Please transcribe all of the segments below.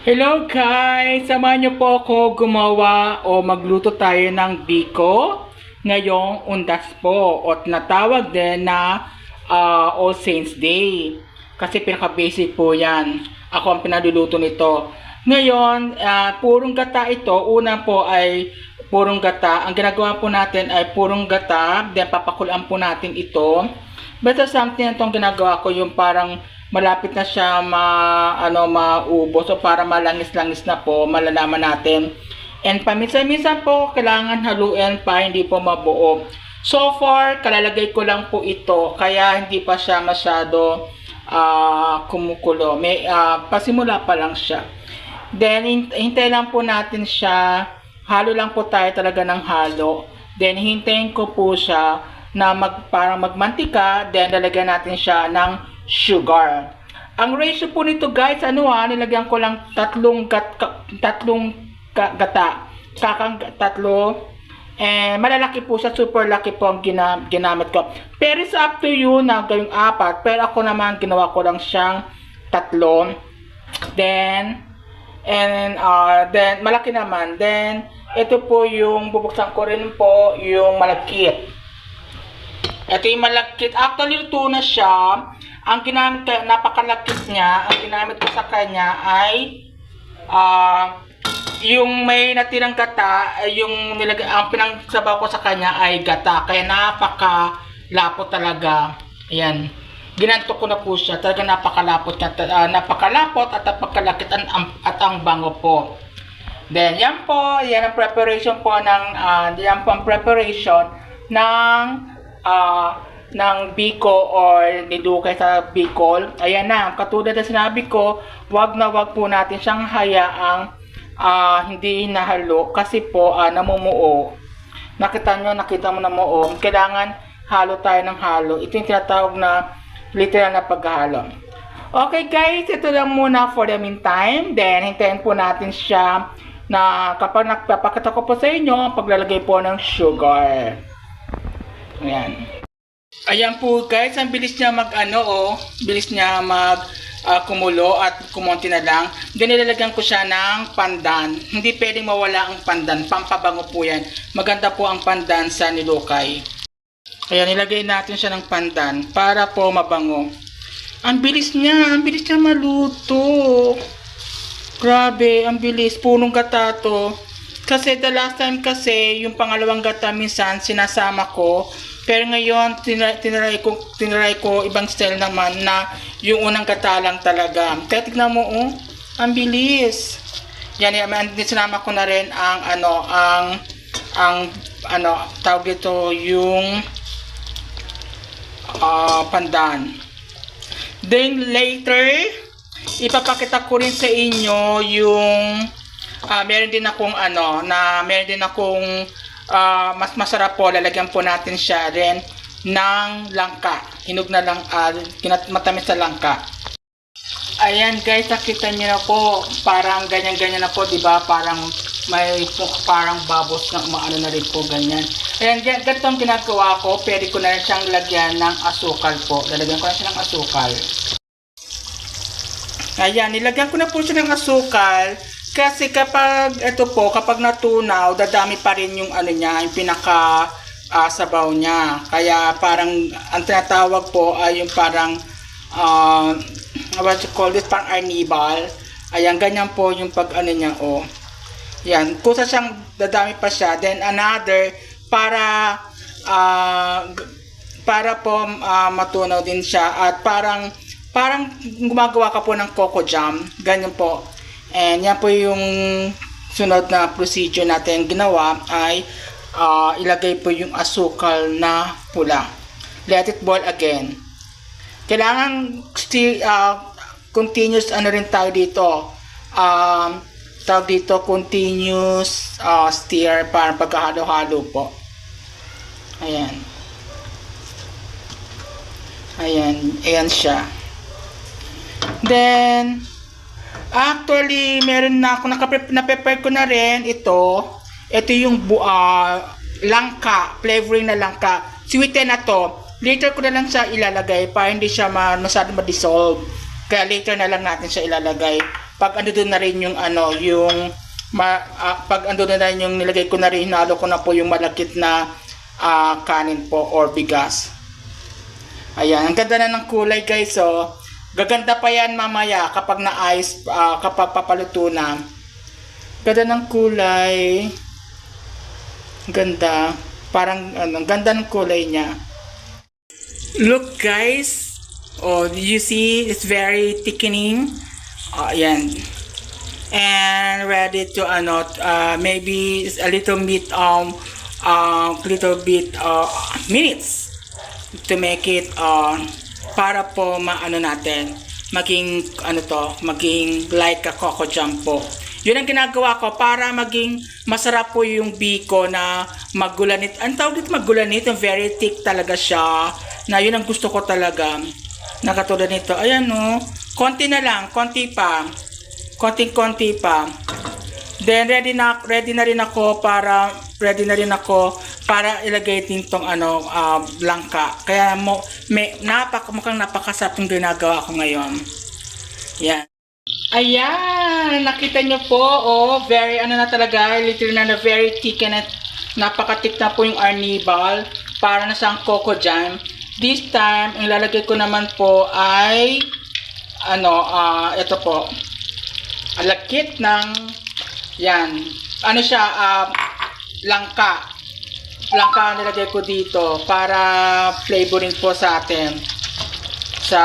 Hello guys! Samahan niyo po ako gumawa o magluto tayo ng biko ngayong undas po o natawag din na ah, All Saints Day. Kasi pinaka-basic po yan. Ako ang pinaluluto nito. Ngayon, ah, purong gata ito. Una po ay purong gata. Ang ginagawa po natin ay purong gata. Then papakulaan po natin ito. Basta something itong ginagawa ko yung parang malapit na siya ma ano maubos o para malangis-langis na po malalaman natin. And paminsan-minsan po kailangan haluin pa hindi po mabuo. So far kalalagay ko lang po ito kaya hindi pa siya masyado ah, kumukulo. May ah, pasimula pa lang siya. Then hint- hintay lang po natin siya. Halo lang po tayo talaga ng halo. Then hintayin ko po siya na mag, parang magmantika. Then lalagyan natin siya ng sugar. Ang ratio po nito guys, ano ah, nilagyan ko lang tatlong gat, ka- tatlong ka- gata. Kakang tatlo. Eh, malalaki po siya, super laki po ang gina, ginamit ko. Pero it's up to you na gawing apat. Pero ako naman, ginawa ko lang siyang tatlo. Then, and uh, then, malaki naman. Then, ito po yung bubuksan ko rin po yung malakit. Ito yung malakit. Actually, luto na siya. Ang ginamit napakalakit niya. Ang ginamit ko sa kanya ay ah yung may natirang gata, yung nilag ang pinangsabaw ko sa kanya ay gata. Kaya napaka lapot talaga. Ayan. Ginanto ko na po siya. Talaga napakalapot, niya. Ah, napakalapot at napakalakit ang- at ang bango po. Then, yan po, yan ang preparation po ng, ah, yan po ang preparation ng, ah, ng biko or nidukay sa bicol. Ayan na, katulad na sinabi ko, wag na wag po natin siyang hayaang ah, hindi nahalo kasi po ah, namumuo. Nakita nyo, nakita mo na muo. Kailangan halo tayo ng halo. Ito yung tinatawag na literal na paghalo. Okay guys, ito lang muna for the meantime. Then, hintayin po natin siya na kapag nagpapakita ko po sa inyo, paglalagay po ng sugar. Ayan. Ayan po guys, ang bilis niya mag ano oh, bilis niya mag ah, kumulo at kumonti na lang. Then nilalagyan ko siya ng pandan. Hindi pwedeng mawala ang pandan, pampabango po yan. Maganda po ang pandan sa nilukay. Ayan, nilagay natin siya ng pandan para po mabango. Ang bilis niya, ang bilis niya maluto. Grabe, ang bilis. Punong gata to. Kasi the last time kasi, yung pangalawang gata minsan sinasama ko. Pero ngayon, tina- tinaray ko, tinaray ko ibang style naman na yung unang gata lang talaga. Kaya tignan mo, oh, ang bilis. Yan, yan, sinama ko na rin ang, ano, ang, ang, ano, tawag ito, yung, ah, pandan. Then later, ipapakita ko rin sa inyo yung ah meron din akong ano na meron din akong ah, mas masarap po lalagyan po natin siya rin ng langka. Hinog na lang uh, matamis na langka. Ayan guys, nakita niyo na po, parang ganyan-ganyan na po, 'di ba? Parang may po- parang babos na umaano na rin po ganyan. Ayan, gan- ganito ang ginagawa ko, pwede ko na rin siyang lagyan ng asukal po. Lalagyan ko na siya ng asukal. Ayan, nilagyan ko na po siya ng asukal. Kasi kapag, ito po, kapag natunaw, dadami pa rin yung ano niya, yung pinaka ah, sabaw niya. Kaya parang, ang tinatawag po ay yung parang, ah, what you call this, parang arnibal. Ayan, ganyan po yung pag ano niya, oh. Yan, kusa siyang dadami pa siya. Then another, para, g- para po ah, matunaw din siya at parang parang gumagawa ka po ng coco jam ganyan po and yan po yung sunod na procedure natin ginawa ay ah, ilagay po yung asukal na pula. Let it boil again. Kailangan still ah, continuous ano rin tayo dito. Um, tawag dito continuous ah, stir para pagkahalo-halo po. Ayan. Ayan, ayan siya. Then, actually, meron na ako, na-prepare ko na rin ito. Ito yung ah, langka, flavoring na langka. Sweeten na to. Later ko na lang siya ilalagay para hindi siya ma masyadong ma-dissolve. Kaya later na lang natin siya ilalagay pag ando doon na rin yung ano, yung ma, ah, pag ando na rin yung nilagay ko na rin, hinalo ko na po yung malakit na ah, kanin po or bigas. Ayan, ang ganda na ng kulay guys, so gaganda pa yan mamaya kapag na-ice, ah, kapag papaluto na. Ganda ng kulay. Ganda. Parang, ano, ganda ng kulay niya. Look guys. Oh, you see, it's very thickening. Oh, yan. And ready to, ano, uh, maybe a little bit, um, uh, little bit, uh, minutes to make it, uh, para po maano natin, maging, ano to, maging like a coco jam po. Yun ang ginagawa ko para maging masarap po yung biko na magulanit. Ang tawag dito magulanit, very thick talaga siya. Na yun ang gusto ko talaga. Na katulad nito. Ayan no. Konti na lang, konti pa. Konting-konti pa. Then ready na ready na rin ako para ready na rin ako para ilagay din tong ano ah, langka. Kaya mo may napak mukhang napakasarap yung ginagawa ko ngayon. Yan. Ayan, nakita nyo po, oh, very, ano na talaga, literal na, na very thick and napakatik na po yung arnibal para na siyang coco jam. This time, ang lalagay ko naman po ay, ano, ah, ito po, alakit ng, yan, ano siya, ah, langka. Langka ang nilagay ko dito para flavoring po sa atin. Sa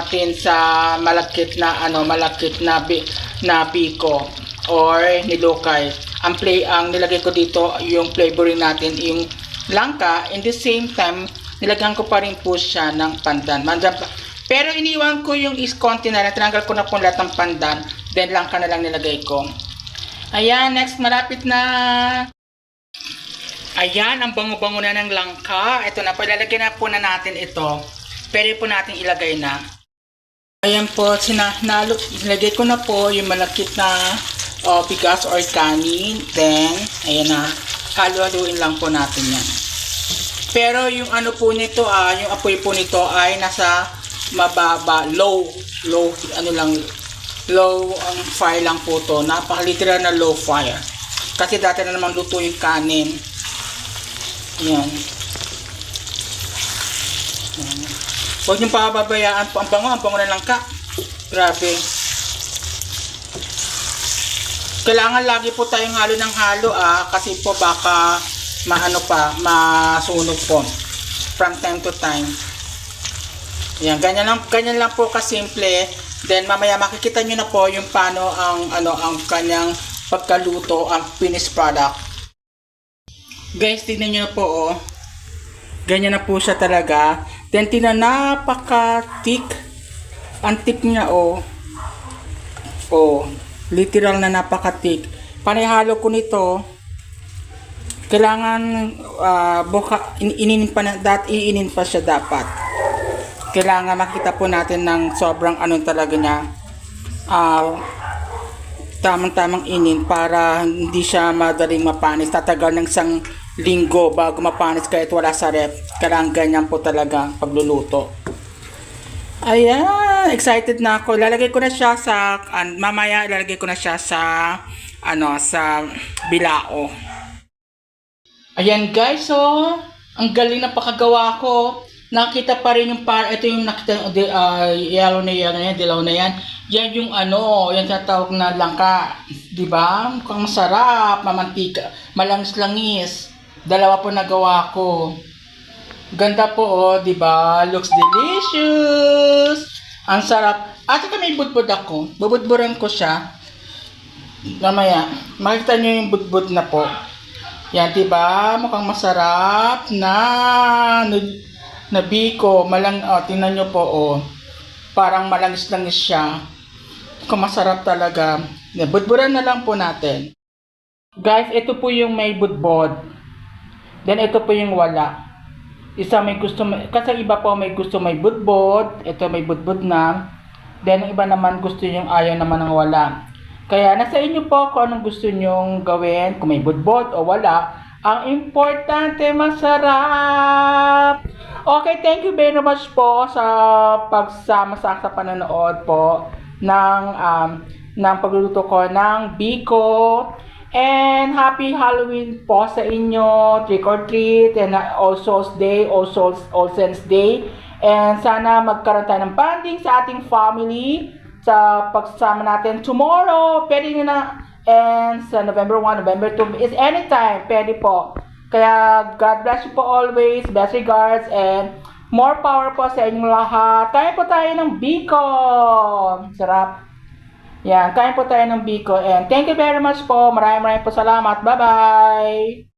atin sa malakit na ano malakit na bi, na biko or nilukay. Ang play ang nilagay ko dito yung flavoring natin yung langka. In the same time nilagyan ko pa rin po siya ng pandan. Pa- pero iniwan ko yung is konti na tinanggal ko na po lahat ng pandan then langka na lang nilagay ko. Ayan next malapit na Ayan, ang bango-bango na ng langka. Ito na, palalagyan na po na natin ito. Pwede po natin ilagay na. Ayan po, sinanalo, nilagay ko na po yung malakit na oh, bigas or kanin. Then, ayan na, halo-haluin lang po natin yan. Pero yung ano po nito, ah, yung apoy po nito ay nasa mababa, low, low, ano lang, low ang fire lang po to. Napaka-literal na low fire. Kasi dati na naman luto yung kanin. Yan. Yan. Huwag niyong pababayaan po. Ang bango, ang bango na lang ka. Grabe. Kailangan lagi po tayong halo ng halo ah. Kasi po baka maano pa, masunog po. From time to time. Yan, ganyan lang, ganyan lang po kasimple. Then mamaya makikita niyo na po yung paano ang ano ang kanyang pagkaluto, ang finished product. Guys, tignan nyo po, oh. Ganyan na po siya talaga. Then, tignan, napaka-thick. Ang thick niya, oh. Oh, literal na napaka-thick. Panihalo ko nito, kailangan ah, buka, in, inin pa na, dat, iinin pa siya dapat. Kailangan makita po natin ng sobrang ano talaga niya. Ah, tamang-tamang inin para hindi siya madaling mapanis. Tatagal ng isang linggo bago mapanis kahit wala sa rep. Kailangan ganyan po talaga pagluluto. Ayan, excited na ako. Lalagay ko na siya sa, an, mamaya ilalagay ko na siya sa, ano, sa bilao. Ayan guys, so, ang galing na pakagawa ko. Nakita pa rin yung par, ito yung nakita, uh, uh, yellow na yan, yan, dilaw na yan. Yan yung ano, yan sa tawag na langka. Di ba? Mukhang masarap, mamantika, malangis-langis. Dalawa po nagawa ko. Ganda po oh, di ba? Looks delicious. Ang sarap. At ito may budbud ako. Bubudburan ko siya. Mamaya, makikita nyo yung budbud na po. Yan, di ba? Mukhang masarap na na, biko. Malang, oh, tingnan nyo po, oh. Parang malangis-langis siya. Mukhang masarap talaga. Budburan na lang po natin. Guys, ito po yung may budbod. Then, ito po yung wala. Isa may gusto, kasi iba po may gusto may budbod. Ito may budbod na. Then, iba naman gusto yung ayaw naman ng wala. Kaya nasa inyo po kung anong gusto nyong gawin, kung may budbod o wala. Ang importante, masarap! Okay, thank you very much po sa pagsama sa sa panonood po ng um, ng pagluluto ko ng biko. And happy Halloween po sa inyo, trick or treat, and All Souls Day, All Souls, All Saints Day. And sana magkaroon tayo ng bonding sa ating family sa pagsasama natin tomorrow. Pwede nyo na, and sa November 1, November 2, is anytime, pwede po. Kaya God bless you po always, best regards, and more power po sa inyong lahat. Kaya po tayo ng biko. Sarap. Yan, kain po tayo ng biko. And thank you very much po. Maraming maraming po salamat. Bye-bye!